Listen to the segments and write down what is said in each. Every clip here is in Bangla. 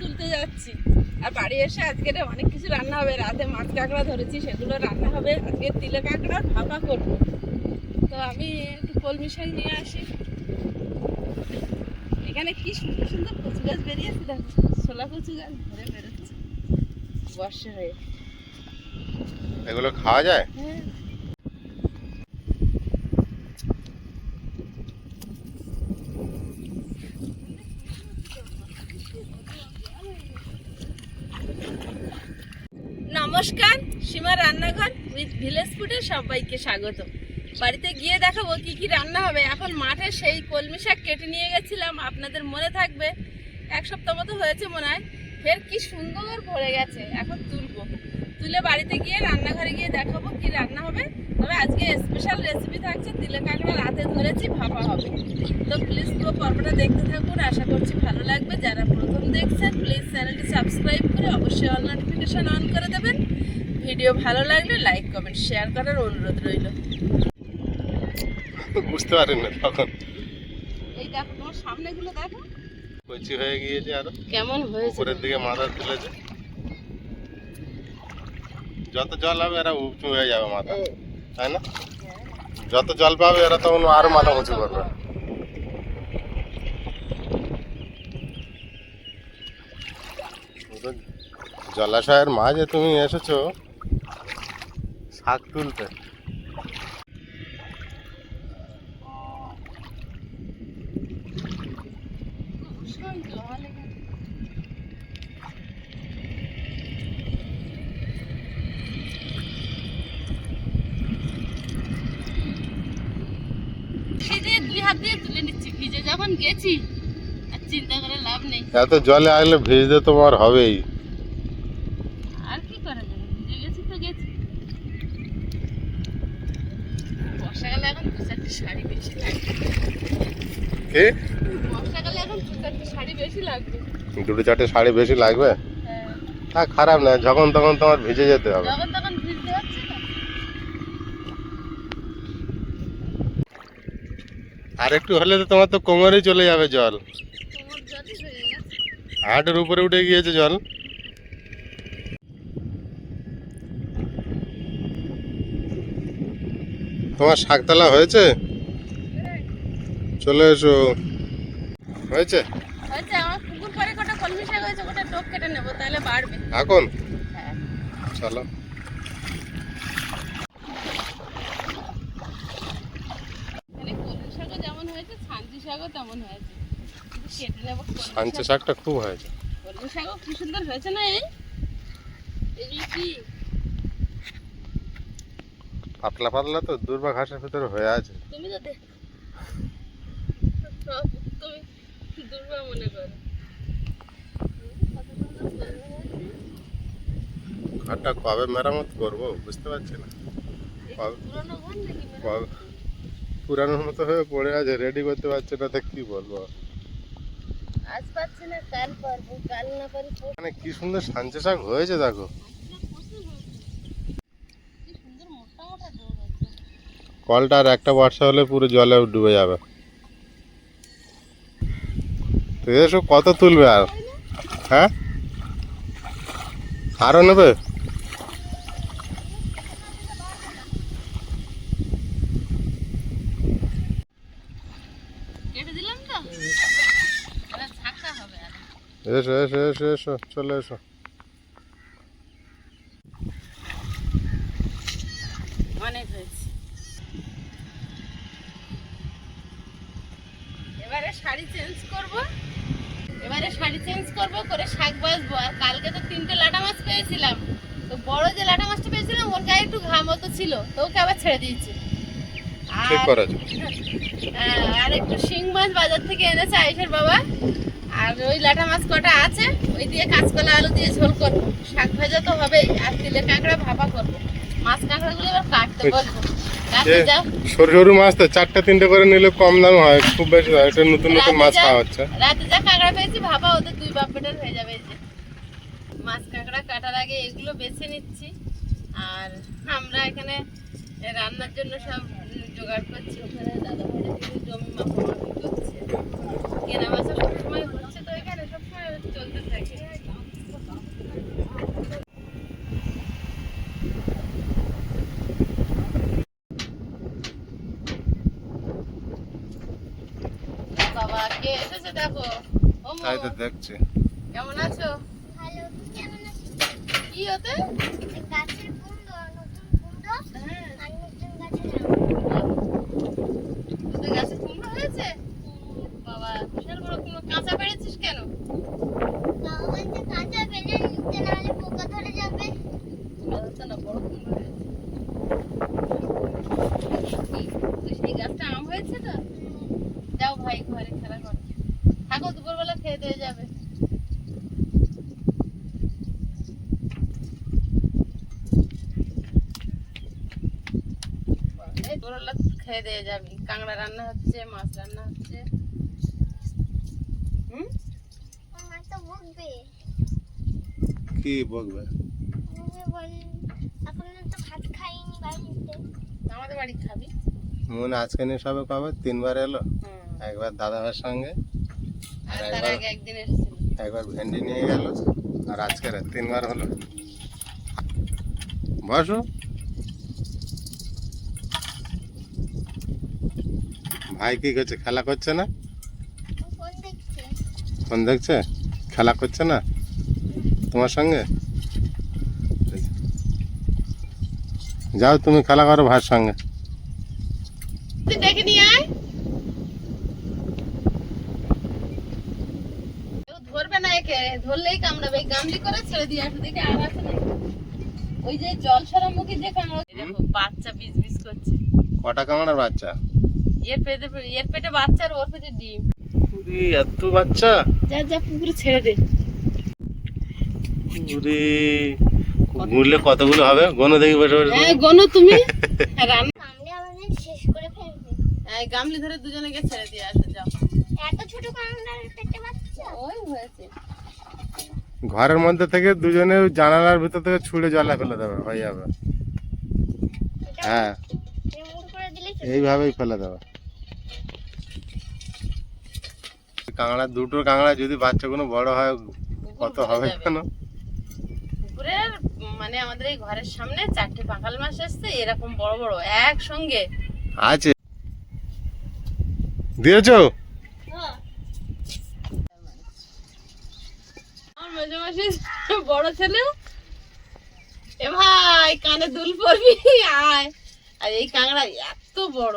তুলতে যাচ্ছি। আর বাড়ি এসে আজকে অনেক কিছু রান্না হবে। রাতে মাছ কাঁকড়া ধরেছি সেগুলো রান্না হবে। আজকে তিলে কাঁকড়া ভাপা করব। তো আমি একটু কলমি শাক নিয়ে আসি। এখানে কি সুন্দর সুন্দর কচু গাছ বেরিয়েছে দেখো। ছোলা কচু গাছ ধরে বেরোচ্ছে। বর্ষা হয়ে। এগুলো খাওয়া যায়? হ্যাঁ। নমস্কার, সীমা রান্নাঘর উইথ ভিলেজ ফুডে সবাইকে স্বাগত বাড়িতে গিয়ে দেখাবো কি কি রান্না হবে। এখন মাঠে সেই কলমি শাক কেটে নিয়ে গেছিলাম, আপনাদের মনে থাকবে। এক সপ্তাহ মতো হয়েছে মনে হয়। ফের কি সুন্দর ভরে গেছে, এখন তুলবো। তুলে বাড়িতে গিয়ে রান্নাঘরে গিয়ে দেখাবো কি রান্না হবে। তবে আজকে স্পেশাল রেসিপি থাকছে তিলে কাঁকড়া রাতে ধরেছি, ভাপা হবে। তো প্লিজ পুরো পর্বটা দেখতে থাকুন, আশা করছি ভালো লাগবে। যারা প্রথম দেখছেন প্লিজ চ্যানেলটি সাবস্ক্রাইব করে অবশ্যই অল নোটিফিকেশন অন করে দেবেন। ভিডিও ভালো লাগলে লাইক কমেন্ট শেয়ার করার অনুরোধ রইল। বুঝতে পারেন না তখন। এই দেখো তোমার সামনেগুলো দেখো। কচি হয়ে গিয়েছে আরও। কেমন হয়েছে? উপরের দিকে মাথা তুলেছে যত জল হবে এরা উঁচু হয়ে যাবে মাথা তাই না? যত জল পাবে এরা তখন আরও মাথা উঁচু করবে জলাশয়ের মাঝে তুমি এসেছ। শাক তুলতে। এত জলে আসলে ভিজতে তোমার হবেই আর কি করা যাবে ভিজে গেছি তো গেছি বর্ষাকালে এখন দু চারটে শাড়ি বেশি লাগবে কি? বর্ষাকালে এখন দু চারটে শাড়ি বেশি লাগবে দুটো চারটে শাড়ি বেশি লাগবে? হ্যাঁ তা খারাপ না যখন তখন তোমার ভিজে যেতে হবে। যখন তখন ভিজতে হচ্ছে আর একটু হলে তো তোমার তো কোমরেই চলে যাবে জল। হাটের উপরে উঠে গিয়েছে জল। তোমার শাকতলা হয়েছে? চলে এসো। হয়েছে? এখন? হ্যাঁ। চলো। সাঞ্চে। শাকটা খুব হয়েছে। কলমি শাকও কি সুন্দর হয়েছে না এই? এই কি? পাতলা পাতলা তো দুর্বা ঘাসের ভিতরে হয়ে আছে। তুমি তো তুমি দুর্বা মনে করো। ঘরটা কবে মেরামত করব বুঝতে পারছি না। পুরানোর মতো হয়ে পড়ে আছে রেডি করতে পারছে না তো কি বলব? আজ পাচ্ছি না কাল পারব কাল না পারি মানে কি সুন্দর সাঞ্চে শাক হয়েছে দেখো কি সুন্দর মোটা মোটা ডোর আছে কলটা আর একটা বর্ষা হলে পুরো জলে ডুবে যাবে। তো এসব কত তুলবে আর? হ্যাঁ? আরও নেবে? এসো এসো এসো এসো চলে এসো। অনেক হয়েছে এবারে শাড়ি চেঞ্জ করব। এবারে শাড়ি চেঞ্জ করব করে শাক বাজবো আর কালকে তো তিনটে লাটা মাছ পেয়েছিলাম। তো বড় যে লাটা মাছটা পেয়েছিলাম ওর গায়ে একটু ঘাম মতো ছিল তো ওকে আবার ছেড়ে দিয়েছি। আর হ্যাঁ, আর একটু শিং মাছ বাজার থেকে এনেছে আইসের বাবা। আর ওই লাটা মাছ কটা আছে ওই দিয়ে কাঁচকলা আলু দিয়ে ঝোল করব। শাক ভাজা তো হবেই আর তিলে কাঁকড়া ভাপা করব। মাছ কাঁকড়াগুলো এবার কাটতে যাও সরু সরু মাছ তো চারটে তিনটে করে নিলে কম দাম হয় খুব বেশি হয়। এটা নতুন নতুন মাছ যা- খাওয়া হচ্ছে রাতে যা কাঁকড়া পেয়েছি ভাপা ওদের দুই বাপ পেটের হয়ে যাবে যে। মাছ কাঁকড়া কাটার আগে এগুলো বেছে নিচ্ছি। আর আমরা এখানে রান্নার জন্য সব জোগাড় করছি। ওখানে দাদা ভাইরা কিন্তু জমি মাপামাপি করছে। কেনা বেচা সবসময় হচ্ছে তো এখানে দেখো ও মো, তাই তো দেখছি। কেমন আছো? ভালো কেমন আছো? কি হতে গাছের কুমড়ো, নতুন কুমড়ো হ্যাঁ। আর নতুন গাছের। তোদের গাছে কুমড়ো হয়েছে? বাবা বিশাল বড় কুমড়ো। কাঁচা পেরেছিস কেন বাবা বলছে কাঁচা পেলে নিতে নাহলে পোকা ধরে যাবে। হচ্ছে না বড় কুমড়ো হয়েছে কি, ওই সেই গাছটা আম হয়েছে তো যাও ভাই ঘরে খেলা করো থাকো দুপুরবেলা খেয়ে দিয়ে যাবে এই খেয়ে দিয়ে যাবি। কাঁকড়া রান্না হচ্ছে মাছ রান্না হচ্ছে। কি বকবে? বকবে বল- এখনও তো ভাত খাইনি বাড়িতে। আমাদের বাড়ি খাবি। মনে আজকে নিয়ে সবে কবে তিনবার এলো। একবার দাদা সঙ্গে আর একবার- আগে একদিন এসেছিল। একবার ভেন্ডি নিয়ে গেল আর আজকে তিনবার হলো। বসো। ভাই কি করছে? খেলা করছে না? ফোন দেখছে। খেলা করছে না? তোমার সঙ্গে? যাও তুমি খেলা করো ভাইয়ের সঙ্গে। নিয়ে আয়। কেউ ধরবে না একে ধরলেই কামড়াবে। গামলি করে ছেড়ে দিয়ে আসো দেখে আর আছে না ওই যে জল যে কামড়া বাচ্চা বিজ বিজ করছে। কটা কামড়ার বাচ্চা? এর পেটে এর পেটে বাচ্চা আর ওর পেটে ডিম। এত বাচ্চা? যা যা পুকুরে ছেড়ে দে। কতগুলো হবে? গনো দেখি বসে বসে। হ্যাঁ গনো তুমি। রান্না কামড়ে আমাদের শেষ করে ফেলবে। হ্যাঁ, এই গামলি ধরে দুজনেকে ছেড়ে দিয়ে আসো যাও। এত ছোট কামড়ার পেটে বাচ্চা? ওই হয়েছে। ঘরের মধ্যে থেকে দুজনে জানালার ভিতর থেকে ছুঁড়ে জলে ফেলে দেবে হয়ে যাবে। হ্যাঁ। এইভাবেই ফেলে দেবে। কাঁকড়া দুটো কাঁকড়া যদি বাচ্চাগুলো বড় হয় কত হবে কেন? পুকুরের মানে আমাদের এই ঘরের সামনে চারটে পাকাল মাছ এসছে এরকম বড় বড় একসঙ্গে। আছে। দিয়েছ? হ্যাঁ। আমার মেজো মাসি বড় ছেলে। এ ভাই কানে দুল পরবি আয়। আর এই কাঁকড়া এত বড়।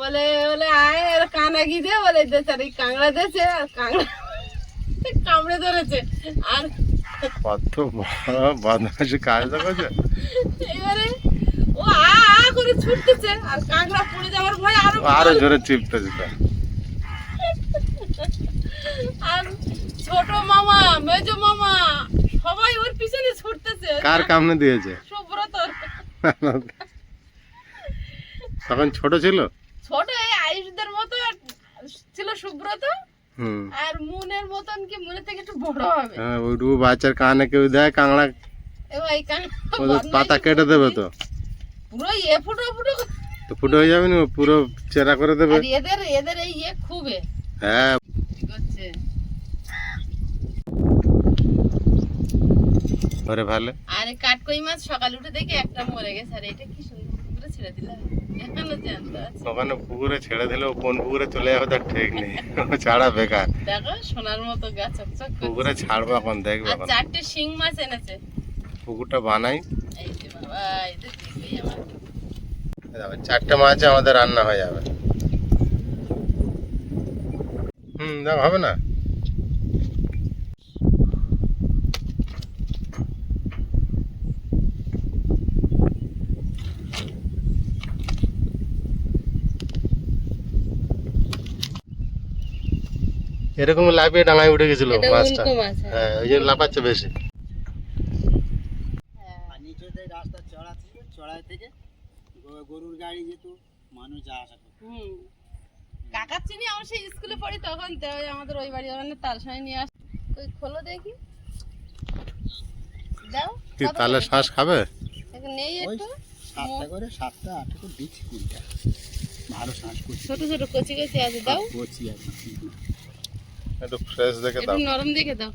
বলে বলে আয় আর কানা দে বলে দেছে আর এই কাঁকড়া দেছে আর কাঁকড়া কামড়ে ধরেছে। আর কত কাজ করছে এবারে ও আ আ করে ছুটতেছে আর কাঁকড়া পড়ে যাওয়ার ভয় আরও আরও জোরে চিপতেছে তো আর ছোট মামা মেজো মামা সবাই ওর পিছনে ছুটতেছে। কার কামনে দিয়েছে? সুব্রত তখন ছোট ছিল? ছোট এই আয়ুষদের মতো ছিল সুব্রত। আর মুনের মতন কি মুনের থেকে একটু বড় হবে? হ্যাঁ বাচ্চার কানে কেউ দেয় কাঁকড়া কান পাতা কেটে দেবে তো? পুরো এ ফুটো ফুটো। তো ফুটে হয়ে যাবে না? পুরো চেরা করে দেবে? আর এদের এদের এই ইয়ে খুবে। হ্যাঁ। করছে? ধরে ভালো। আর এই কাঠকই মাছ সকাল উঠে দেখি একটা মরে গেছে। আর এটা কি সুন্দর ছেড়ে ওখানে পুকুরে ছেড়ে দিলেও কোন পুকুরে চলে যাবে তার ঠিক নেই। ছাড়া বেকার। দেখো সোনার মতো গাছ চকচক পুকুরে ছাড়বো এখন দেখবে এখন। চারটে শিং মাছ এনেছে। পুকুরটা বানাই। চারটে মাছ আমাদের রান্না হয়ে যাবে। হুম দেখ হবে না? এরকম লাফিয়ে ডাঙায় উঠে গেছিল মাছটা। হ্যাঁ। হ্যাঁ ওই জন্য লাফাচ্ছে বেশি। হ্যাঁ। রাস্তা চড়া ছিল চড়াই থেকে গরুর গাড়ি যেত মানুষ যা আসা করতো কাকার চিনি আমরা সেই স্কুলে পড়ি তখন তো আমাদের ওই বাড়ি ওখানে তালসাই নিয়ে আস। ওই খোলো দেখি। দাও কি করে? শ্বাস খাবে? এখন নেই একটু। সাতটা করে সাতটা আটটা করে দিচ্ছি কুড়িটা ভালো শ্বাস করছি ছোট ছোট কচি কচি আছে দাও। করছি আর কি। একটু ফ্রেশ দেখে একটু দাও। নরম দেখে দাও।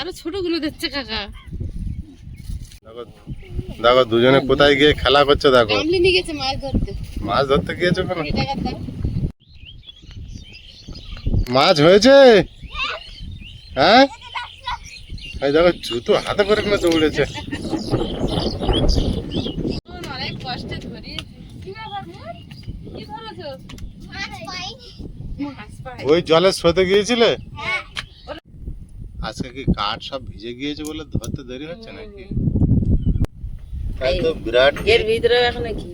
আরও ছোটগুলো দিচ্ছে কাকা। দেখো দেখো দুজনে কোথায় গিয়ে খেলা করছে দেখো। গামলি নিয়ে গেছে মাছ ধরতে। মাছ ধরতে গিয়েছো দাও মাছ হয়েছে? হ্যাঁ? এই দেখো জুতো হাতে করে কিনা দৌড়েছে। অনেক কষ্টে ধরিয়েছি কি ব্যাপার মোর? কি ধরেছো মাছ পাইনি মাছ পাই ওই জলে স্রোতে গিয়েছিলে? হ্যাঁ। আজকে কি কাঠ সব ভিজে গিয়েছে বলে ধরতে দেরি হচ্ছে নাকি? তো বিরাট এর ভিতরে এখন কি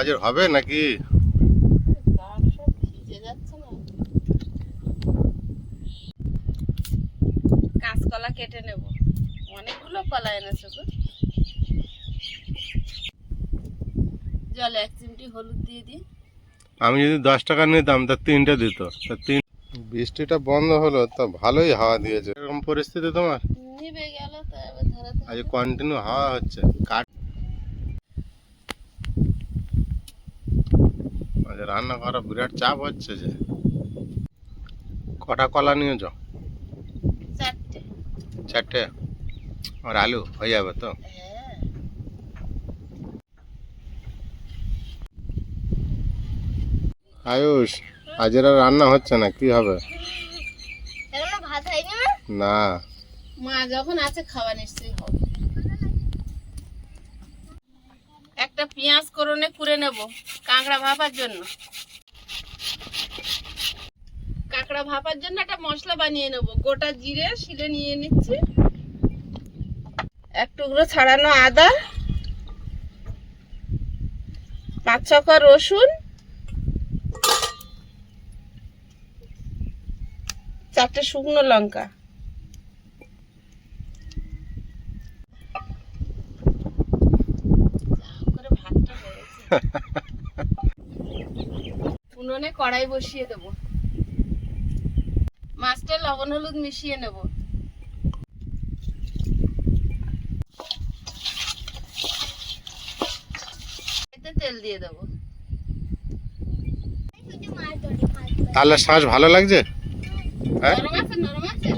আজের হবে নাকি? কাঠ সব ভিজে যাচ্ছে না। কাঁচকলা কেটে নেব। অনেকগুলো কলা এনেছো গো। জলে এক চিমটি হলুদ দিয়ে দিই। আমি যদি দশ টাকা নিতাম তা তিনটে দিত। তা তিন বৃষ্টিটা বন্ধ হলো তা ভালোই হাওয়া দিয়েছে। এরকম পরিস্থিতি তোমার? আজ কন্টিনিউ হাওয়া হচ্ছে। আজ রান্না করা বিরাট চাপ হচ্ছে যে। কটা কলা নিয়েছ? চারটে। চারটে? আর আলু হয়ে যাবে তো হ্যাঁ আয়ুষ আজের আর রান্না হচ্ছে না কি হবে? ভাত হয়নি না। মা যখন আছে খাওয়া নিশ্চয়ই হবে। একটা পেঁয়াজ করনে কুড়ে নেব কাঁকড়া ভাপার জন্য। কাঁকড়া ভাপার জন্য একটা মশলা বানিয়ে নেব গোটা জিরে শিলে নিয়ে নিচ্ছি। এক টুকরো ছাড়ানো আদা পাঁচ ছকা রসুন চারটে শুকনো লঙ্কা। করে উনুনে কড়াই বসিয়ে দেব। মাছটা লবণ হলুদ মিশিয়ে নেব। এতে তেল দিয়ে দেব। তাহলে শ্বাস ভালো লাগছে হ্যাঁ নরম আছে নরম আছে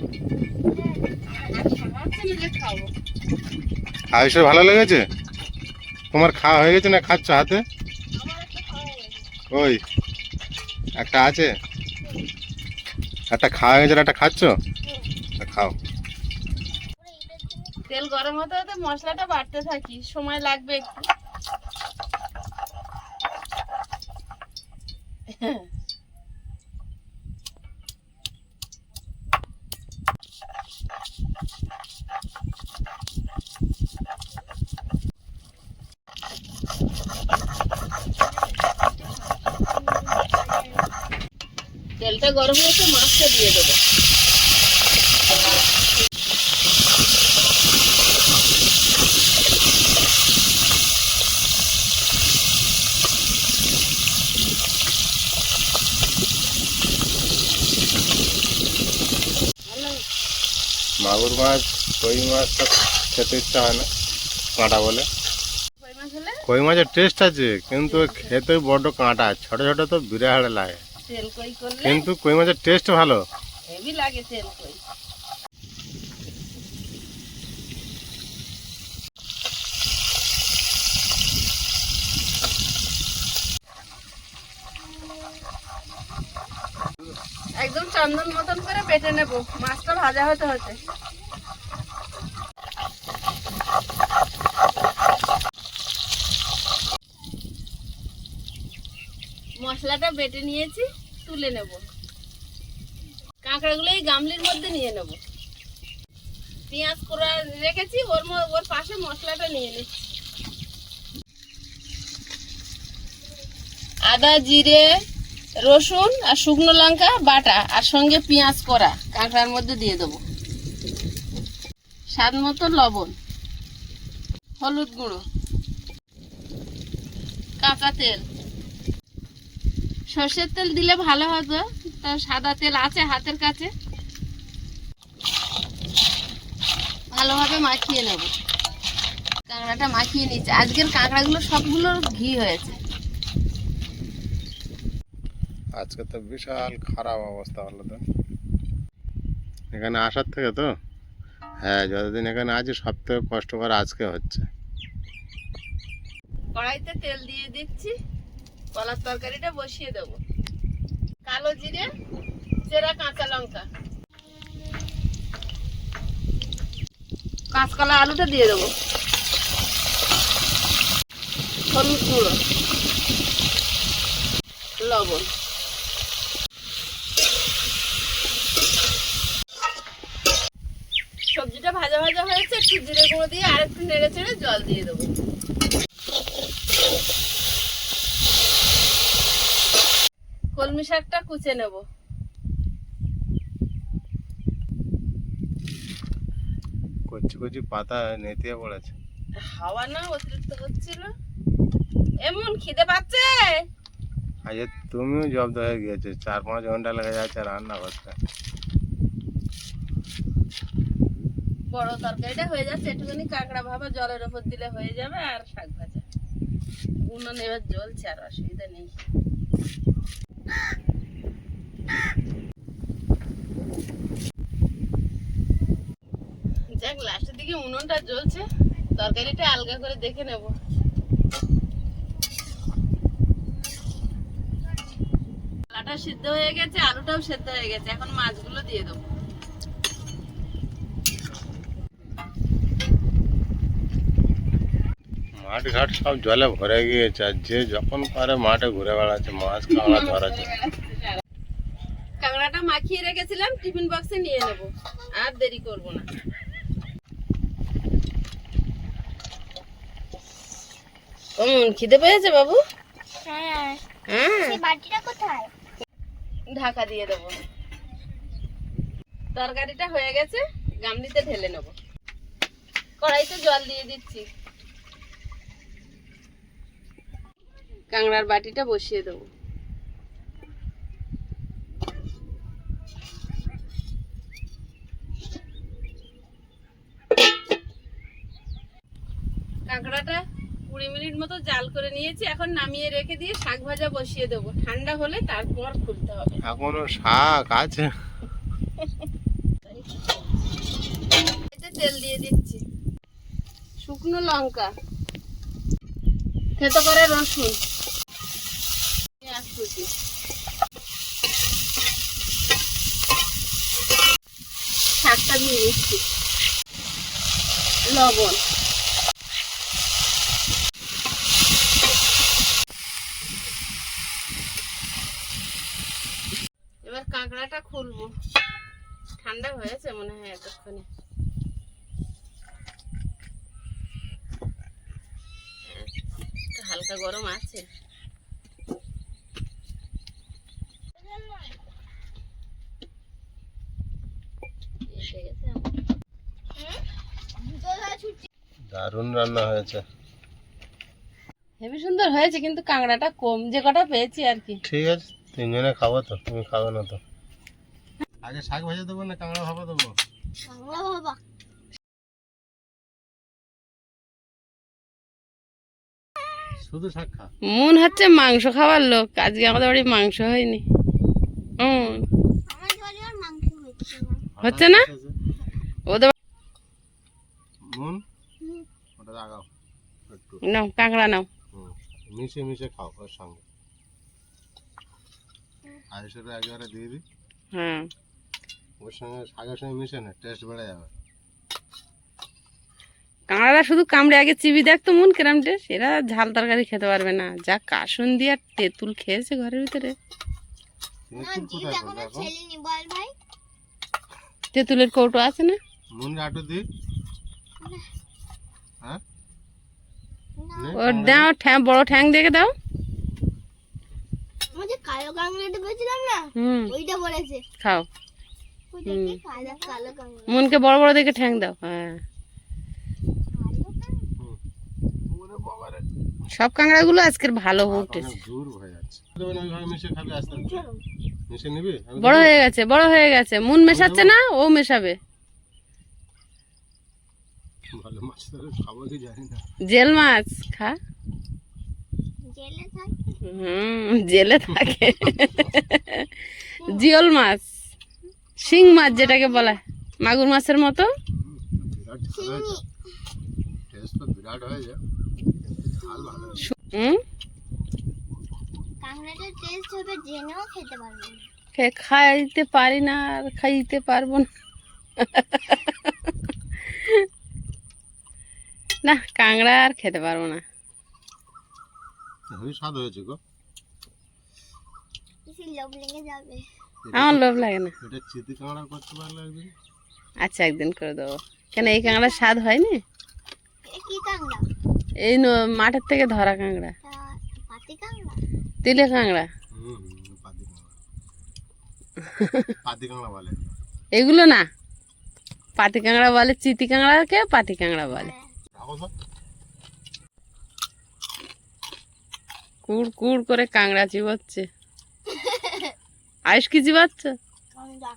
আচ্ছা, ভাবছি না যে খাব আয়ুষের ভালো লেগেছে? তোমার খাওয়া হয়ে গেছে না খাচ্ছ হাতে? ওই, একটা আছে। একটা খাওয়া হয়ে গেছে, একটা খাচ্ছ? খাও। তেল গরম হতে হতে মশলাটা বাড়তে থাকি, সময় লাগবে একটু তেলটা গরম হয়েছে মাছটা দিয়ে দেবো মাগুর মাছ কই মাছ তো খেতে ইচ্ছা হয় না কাঁটা বলে। কই মাছের টেস্ট আছে কিন্তু খেতে বড্ড কাঁটা ছোট ছোট তো বিরাট লাগে। কিন্তু কই মাছের টেস্ট ভালো। হেভি লাগে তেল কই। একদম চন্দন মতন করে বেটে নেব। মাছটা ভাজা হতে হতে। মশলাটা বেটে নিয়েছি, তুলে নেব। কাঁকড়াগুলো এই গামলির মধ্যে নিয়ে নেব। পেঁয়াজ করা রেখেছি, ওর ওর পাশে মশলাটা নিয়ে নিচ্ছি। আদা, জিরে রসুন আর শুকনো লঙ্কা, বাটা, আর সঙ্গে পেঁয়াজ করা। কাঁকড়ার মধ্যে দিয়ে দেবো। স্বাদ মতো লবণ। হলুদ গুঁড়ো। কাঁচা তেল। সর্ষের তেল দিলে ভালো হতো তা সাদা তেল আছে হাতের কাছে। ভালোভাবে মাখিয়ে নেব। কাঁকড়াটা মাখিয়ে নিচ্ছে। আজকের কাঁকড়াগুলো সবগুলো ঘি হয়েছে। আজকে তো বিশাল খারাপ অবস্থা হলো তো। এখানে আসার থেকে তো হ্যাঁ যতদিন এখানে আছি সব থেকে কষ্টকর আজকে হচ্ছে। কড়াইতে তেল দিয়ে দিচ্ছি, কলার তরকারিটা বসিয়ে দেবো। কালো জিরে, চেরা কাঁচা লঙ্কা। কাঁচকলা আলুটা দিয়ে দেবো। হলুদ গুঁড়ো। লবণ। ভাজা হয়েছে একটু জিরে গুঁড়ো দিয়ে আর একটু নেড়ে চেড়ে জল দিয়ে দেবো। কলমি শাকটা কুচে নেব। কচি কচি পাতা নেতিয়ে পড়েছে। হাওয়া না অতিরিক্ত হচ্ছিল। এমন খিদে পাচ্ছে। আজ তুমিও জব্দ হয়ে গিয়েছো। চার পাঁচ ঘণ্টা লেগে যাচ্ছে রান্না করতে বড় তরকারিটা হয়ে যাচ্ছে, একটুখানি কাঁকড়া ভাবা জলের ওপর দিলে হয়ে যাবে আর শাক ভাজা। উনুন এবার জ্বলছে, আর অসুবিধা নেই। যাক, লাস্টের দিকে উনুনটা জ্বলছে, তরকারিটা আলগা করে দেখে নেব। সিদ্ধ হয়ে গেছে, আলুটাও সেদ্ধ হয়ে গেছে, এখন মাছগুলো দিয়ে দেবো। মাঠ ঘাট সব জলে ভরে গিয়েছে আর যে যখন পারে মাঠে ঘুরে বেড়াচ্ছে মাছ কাঁকড়া ধরাচ্ছে কাঁকড়াটা মাখিয়ে রেখেছিলাম টিফিন বক্সে নিয়ে নেব। আর দেরি করব না। কেমন খিদে পেয়েছে বাবু? হ্যাঁ। হ্যাঁ। সেই বাটিটা কোথায়? ঢাকা দিয়ে দেবো। তরকারিটা হয়ে গেছে গামলিতে ঢেলে নেব। কড়াইতে জল দিয়ে দিচ্ছি। কাঁকড়ার বাটিটা বসিয়ে দেবো। কাঁকড়াটা কুড়ি মিনিট মতো জাল করে নিয়েছি এখন নামিয়ে রেখে দিয়ে শাক ভাজা বসিয়ে দেবো। ঠান্ডা হলে তারপর খুলতে হবে। এখনও শাক আছে। এতে তেল দিয়ে দিচ্ছি। শুকনো লঙ্কা থেতো করে রসুন পেঁয়াজ কুচি দিয়ে দিচ্ছি লবণ এবার কাঁকড়াটা খুলবো ঠান্ডা হয়েছে মনে হয় এতক্ষণে একটু হালকা গরম আছে এসে গেছে আমার। দারুণ রান্না হয়েছে। হেবি সুন্দর হয়েছে কিন্তু কাঁকড়াটা কম। যে কটা পেয়েছি আর কি। ঠিক আছে তিনজনে খাব তো তুমি খাবে না তো। আগে শাক ভেজে দেবো না কাঁকড়া দেবো? বাংলা বাবা শুধু শাক খা। মন হচ্ছে মাংস খাওয়ার লোক। আজকে আমাদের বাড়ি মাংস হয়নি। হুম আমার বাড়ি আর মাংস হচ্ছে না। ওদের মন? লাগাও একটু। নাও কাঁকড়া নাও। মিশে মিশে খাও ওর সঙ্গে। আর সেটা একেবারে দিয়ে দিই। হ্যাঁ ওর সঙ্গে শাকের সঙ্গে মিশে না টেস্ট বেড়ে যাবে। কাঁকড়াটা শুধু কামড়ে আগে চিবি দেখতো মন কেরাম টেস্ট এরা ঝাল তরকারি খেতে পারবে না। যা কাসুন দিয়ে আর তেঁতুল খেয়েছে ঘরের ভিতরে। তেঁতুলের কৌটো আছে না? নুন আটু দিই হ্যাঁ না নে, ওর দাও ঠ্যাং বড় ঠ্যাং দেখে দাও। আমি কালো কাংড়াটা পেয়েছিলাম না হুম। ওইটা বলেছে খাও। ওইটা কি কালো কালো কাংড়া মনকে বড় বড় দেখে ঠ্যাং দাও হ্যাঁ। সব কাঁকড়াগুলো আজকের ভালো উঠেছে হয়ে আমি বড় হয়ে গেছে বড় হয়ে গেছে। মুন মেশাচ্ছে না ও মেশাবে। ভালো মাছ ধরে খাব কি জানি না। জেল মাছ খা। জেলে থাকে? হুম জেলে থাকে। জিওল মাছ শিং মাছ যেটাকে বলা হয়। মাগুর মাছের মতো। খাইতে পারি না আর খাইতে পারব না। না কাঁকড়া আর খেতে পারব না। স্বাদ হয়েছে গো। আমার লোভ লাগে না। এটা চিতি কাঁকড়া করতে পারলে একদিন? আচ্ছা একদিন করে দেবো। কেন এই কাঁকড়ার স্বাদ হয়নি? কি কাঁকড়া? এই মাঠের থেকে ধরা কাঁকড়া। তিলে কাঁকড়া। এগুলো না পাতি কাঁকড়া বলে চিতি কাঁকড়াকে পাতি কাঁকড়া বলে। কুড় কুড় করে কাঁকড়া চিবাচ্ছে। আয়ুষ কি চিবাচ্ছ? কাঁকড়া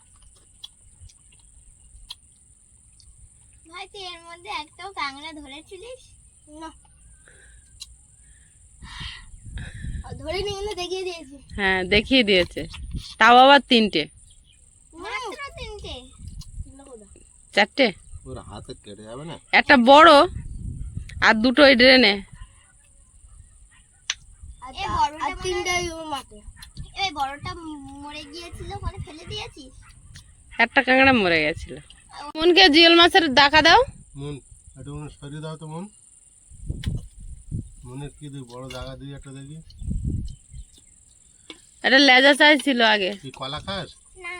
ভাই তুই এর মধ্যে একটাও কাঁকড়া ধরেছিলিস? না। ধরে নিয়ে দেখিয়ে দিয়েছি। হ্যাঁ দেখিয়ে দিয়েছে। তাও আবার তিনটে। মাত্র তিনটে। চারটে? ওর হাতে কেটে যাবে না? একটা বড় আর দুটো ওই ড্রেনে আর তিনটা মাঠে এই বড়টা মরে গিয়েছিল ওখানে ফেলে দিয়েছিস? একটা কাঁকড়া মরে গেছিল। মনকে জিওল মাছের ডাকা দাও। মন একটু মনে সরিয়ে দাও তো মন। মনের কি দিই বড় জায়গা দিই একটা দেখি। একটা লেজা চাইছিল আগে। কি কলা খাস? না।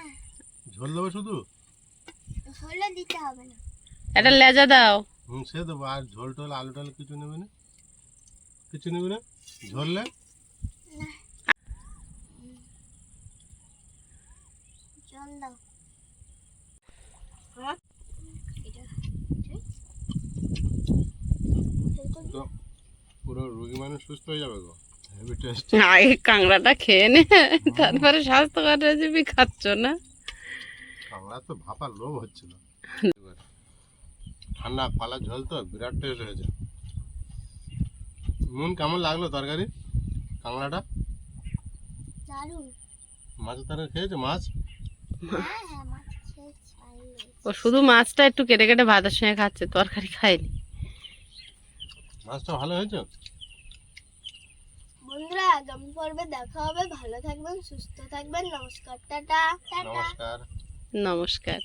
ঝোল দেবো শুধু? হলে দিতে হবে না। একটা লেজা দাও। হুম সে দেবো। আর ঝোল টোল আলু টালু কিছু নেবে না? কিছু নেবে না? ঝোললে জল পুরো রুগী মানুষ সুস্থ হয়ে যাবে গো। টেস্ট আগে কাঁকড়াটা খেয়ে নে। তারপরে স্বাস্থ্যকর রেসিপি খাচ্ছ না? আমরা তো ভাপার লোভ হচ্ছিল। ঠান্ডা কলার ঝোল তো বিরাট টেস্ট হয়েছে। নুন কেমন লাগল তরকারি? কাঁকড়াটা? মাছের তরকারি খেয়েছো? মাছ? হ্যাঁ হ্যাঁ মাছ ও শুধু মাছটা একটু কেটে কেটে ভাতের সঙ্গে খাচ্ছে তরকারি খায়নি। মাছটা ভালো হয়েছে? বন্ধুরা আগামী পর্বে দেখা হবে। ভালো থাকবেন সুস্থ থাকবেন। নমস্কার টাটা। নমস্কার। নমস্কার।